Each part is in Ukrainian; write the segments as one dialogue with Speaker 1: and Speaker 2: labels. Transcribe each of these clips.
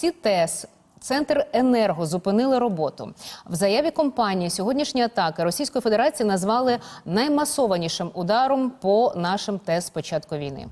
Speaker 1: Всі ТЕС. Центр енерго зупинили роботу. В заяві компанії сьогоднішні атаки Російської Федерації назвали наймасованішим ударом по нашим ТЕС з початку війни.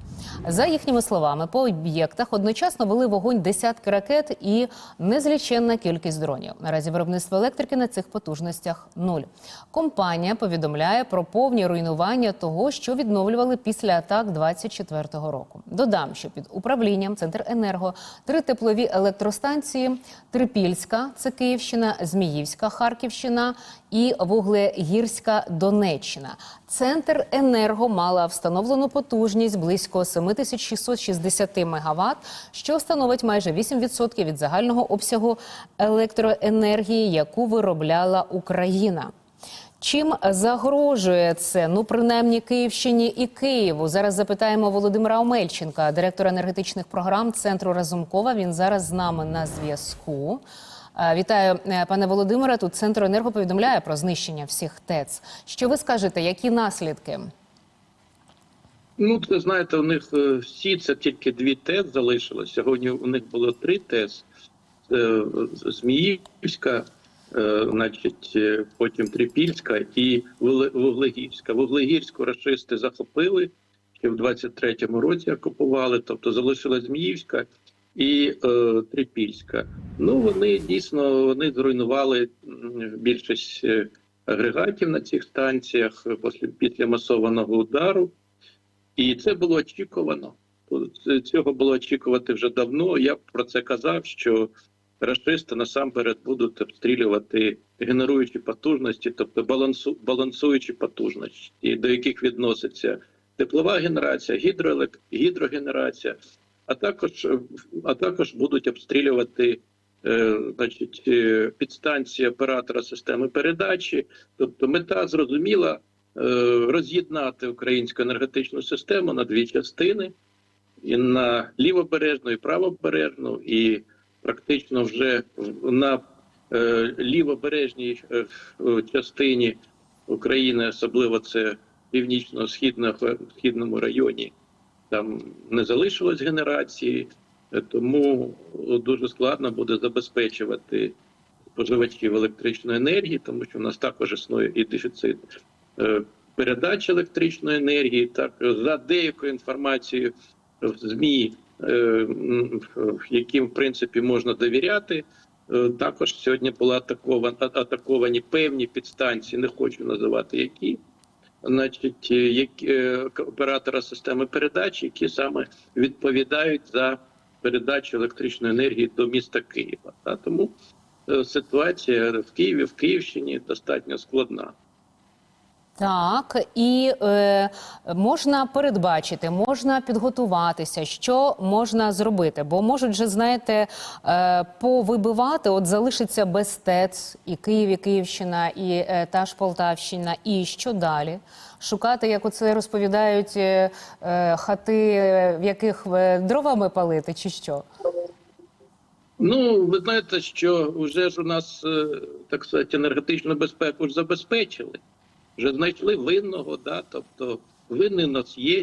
Speaker 1: За їхніми словами, по об'єктах одночасно вели вогонь десятки ракет і незліченна кількість дронів. Наразі виробництво електрики на цих потужностях нуль. Компанія повідомляє про повні руйнування того, що відновлювали після атак 24-го року. Додам, що під управлінням Центр енерго три теплові електростанції: Трипільська, це Київщина, Зміївська, Харківщина і Вуглегірська Донеччина. Центр енерго мала встановлену потужність близько 7660 МВт, що становить майже 8% від загального обсягу електроенергії, яку виробляла Україна. Чим загрожує це? Ну, принаймні Київщині і Києву. Зараз запитаємо Володимира Омельченка, директора енергетичних програм Центру Разумкова. Він зараз з нами на зв'язку. Е, Вітаю, е, пане Володимире. Тут Центр енерго повідомляє про знищення всіх ТЕЦ. Що ви скажете? Які наслідки?
Speaker 2: Ну, це знаєте, у них е, всі це тільки дві ТЕС залишилось. Сьогодні у них було три ТЕС. Це Зміївська, значить, е, потім Трипільська і Вугле- Вуглегірська. Вуглегірську рашисти захопили ще в 23-му році окупували, тобто залишилась Зміївська і е, Трипільська. Ну, вони дійсно вони зруйнували більшість е, агрегатів на цих станціях е, після, після масованого удару. І це було очікувано. Цього було очікувати вже давно. Я про це казав, що рашисти насамперед будуть обстрілювати генеруючі потужності, тобто балансу, балансуючі потужності, до яких відноситься теплова генерація, гідроелек, гідрогенерація, а також, а також будуть обстрілювати е, значить, е, підстанції оператора системи передачі. Тобто мета зрозуміла е, роз'єднати українську енергетичну систему на дві частини: і на лівобережну і правобережну, і практично вже на е, лівобережній е, частині України, особливо це північно-східного східному районі, там не залишилось генерації, е, тому дуже складно буде забезпечувати споживачів електричної енергії, тому що в нас також існує і дефіцит передачі електричної енергії. Так за деякою інформацією в змі, яким в принципі можна довіряти. е, Також сьогодні була атакована атаковані певні підстанції, не хочу називати які, значить, е, які е, оператора системи передачі, які саме відповідають за передачу електричної енергії до міста Києва. Тому е, ситуація в Києві, в Київщині достатньо складна.
Speaker 1: Так, і е, можна передбачити, можна підготуватися, що можна зробити. Бо можуть же, знаєте, е, повибивати, от залишиться без ТЕЦ і Київ, і Київщина, і е, та ж Полтавщина. І що далі? Шукати, як оце розповідають, е, е, хати, в яких е, дровами палити, чи що?
Speaker 2: Ну, ви знаєте, що вже ж у нас е, так сказати, енергетичну безпеку забезпечили. Вже знайшли винного, да, тобто винний у нас є,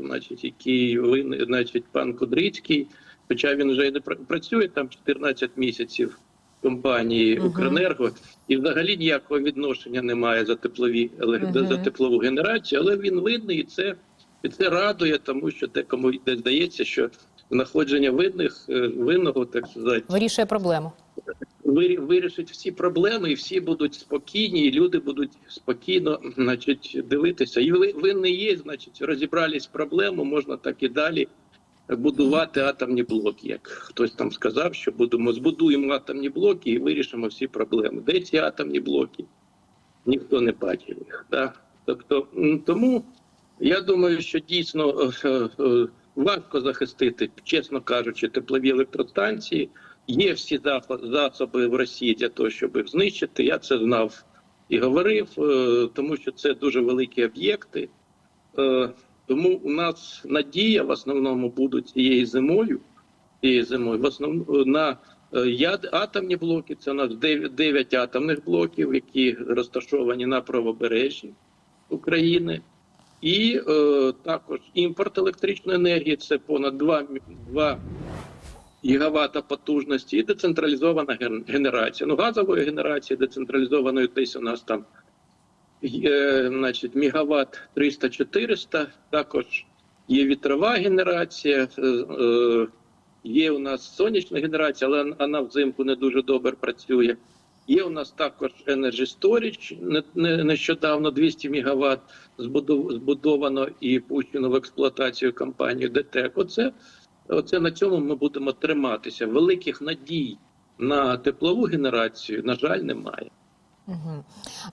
Speaker 2: значить, який винний, значить, пан Кудрицький, хоча він вже не працює там 14 місяців компанії. Укренерго, і взагалі ніякого відношення немає за теплові
Speaker 1: Мгм.
Speaker 2: за теплову генерацію, але він винний і це, і це радує, тому що те, кому йде, здається, що знаходження винних е, винного, так сказати,
Speaker 1: Вирішує проблему.
Speaker 2: Вирі- вирішить всі проблеми, і всі будуть спокійні, і люди будуть спокійно, значить, дивитися. І ви- винний є, значить, розібрались з проблемою, можна так і далі будувати атомні блоки. Як хтось там сказав, що будемо збудуємо атомні блоки і вирішимо всі проблеми. Де ці атомні блоки? Ніхто не бачив їх. Да? Тобто, тому я думаю, що дійсно е, е, важко захистити, чесно кажучи, теплові електростанції. Є всі засоби в Росії для того, щоб їх знищити. Я це знав і говорив, е, тому що це дуже великі об'єкти. Е, Тому у нас надія в основному будуть цією зимою. Цією зимою в основному на е, атомні блоки. Це у нас 9 атомних блоків, які розташовані на правобережжі України. І е, також імпорт електричної енергії це понад 2, 2 гігавата потужності і децентралізована генерація. Ну, газової генерації децентралізованої десь у нас там е, значить, мегаватт 300-400, також є вітрова генерація, е, е, є у нас сонячна генерація, але вона взимку не дуже добре працює. Є у нас також Energy Storage, не- не- нещодавно 200 МВт збудовано і пущено в експлуатацію компанією ДТЕК. Оце, оце на цьому ми будемо триматися. Великих надій на теплову генерацію, на жаль, немає.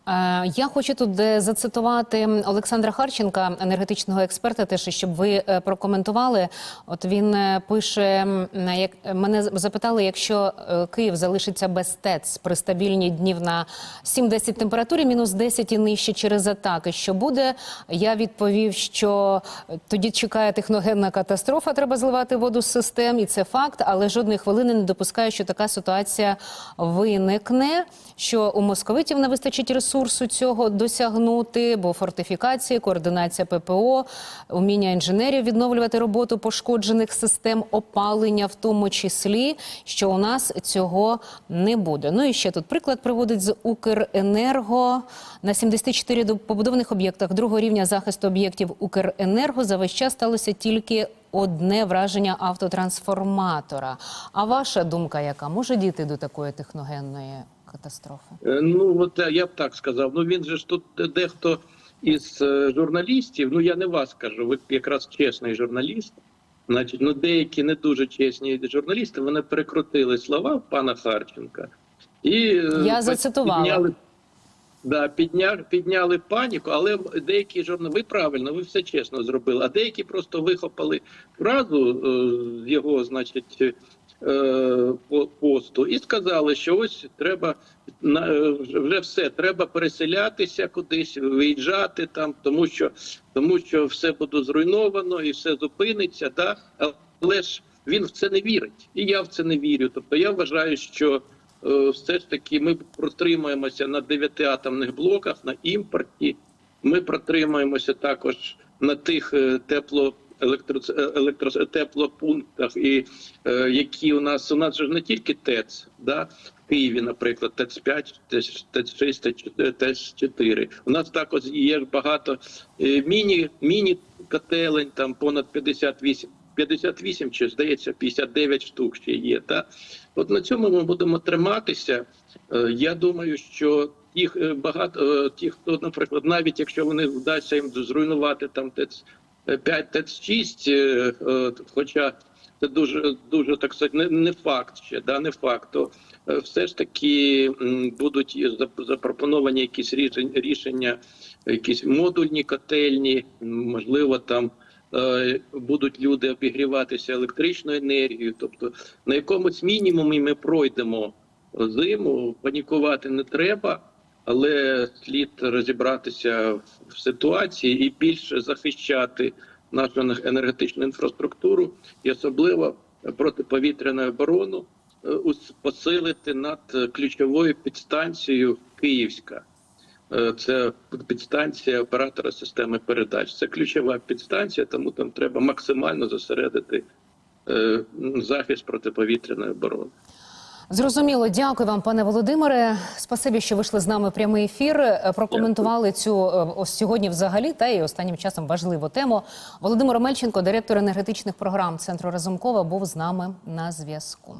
Speaker 1: Е, Я хочу тут зацитувати Олександра Харченка, енергетичного експерта, теж щоб ви е, прокоментували. От він е, пише: як мене запитали, якщо Київ залишиться без ТЕЦ при стабільні днів на 7-10 температурі, мінус 10 і нижче через атаки. Що буде? Я відповів, що тоді чекає техногенна катастрофа. Треба зливати воду з систем, і це факт. Але жодної хвилини не допускаю, що така ситуація виникне. Що у московитів не вистачить ресурсу цього досягнути, бо фортифікації, координація ППО, уміння інженерів відновлювати роботу пошкоджених систем опалення, в тому числі, що у нас цього не буде. Ну і ще тут приклад приводить з Укренерго на 74 до- побудованих об'єктах другого рівня захисту об'єктів Укренерго за весь час сталося тільки. Одне враження автотрансформатора. А ваша думка, яка може дійти до такої техногенної катастрофи?
Speaker 2: Е, Ну, от е, я б так сказав. Ну він же ж тут дехто із е, журналістів, ну я не вас кажу, ви якраз чесний журналіст. Значить, ну деякі не дуже чесні журналісти вони перекрутили слова пана Харченка і
Speaker 1: Я зацитувала.
Speaker 2: підняли, да, підняли, підняли паніку, але деякі журналісти, ви правильно, ви все чесно зробили, а деякі просто вихопали фразу з його, значить, посту і сказали, що ось треба е, вже все, треба переселятися кудись, виїжджати там, тому що тому що все буде зруйновано і все зупиниться. Да? Але ж він в це не вірить, і я в це не вірю. Тобто я вважаю, що е, все ж таки ми протримаємося на дев'яти атомних блоках, на імпорті. Ми протримаємося також на тих е, тепло електро, е, електро, теплопунктах, і е, які у нас у нас же не тільки ТЕЦ, да в Києві, наприклад, ТЕЦ 5, ТЕЦ 6, ТЕЦ 4. У нас також є багато е, міні міні котелень, там понад 58 58 чи здається 59 штук ще є. Та от на цьому ми будемо триматися. Е, Я думаю, що їх е, багато е, ті, хто, наприклад, навіть якщо вони вдасться їм зруйнувати там ТЕЦ 5, ТЕЦ 6, е, е, хоча це дуже дуже так сказати, не, не факт ще, да, не факт, то е, все ж таки будуть запропоновані якісь рішення, рішення, якісь модульні котельні, можливо, там будуть люди обігріватися електричною енергією. Тобто на якомусь мінімумі ми пройдемо зиму, панікувати не треба. Але слід розібратися в ситуації і більше захищати нашу енергетичну інфраструктуру і особливо протиповітряну оборону е, посилити над ключовою підстанцією Київська. Е, Це підстанція оператора системи передач. Це ключова підстанція, тому там треба максимально зосередити е, захист протиповітряної оборони.
Speaker 1: Зрозуміло, дякую вам, пане Володимире. Спасибі, що вийшли з нами в прямий ефір. е, Прокоментували цю е, ось сьогодні взагалі та і останнім часом важливу тему. Володимир Мельченко, директор енергетичних програм Центру Разумкова, був з нами на зв'язку.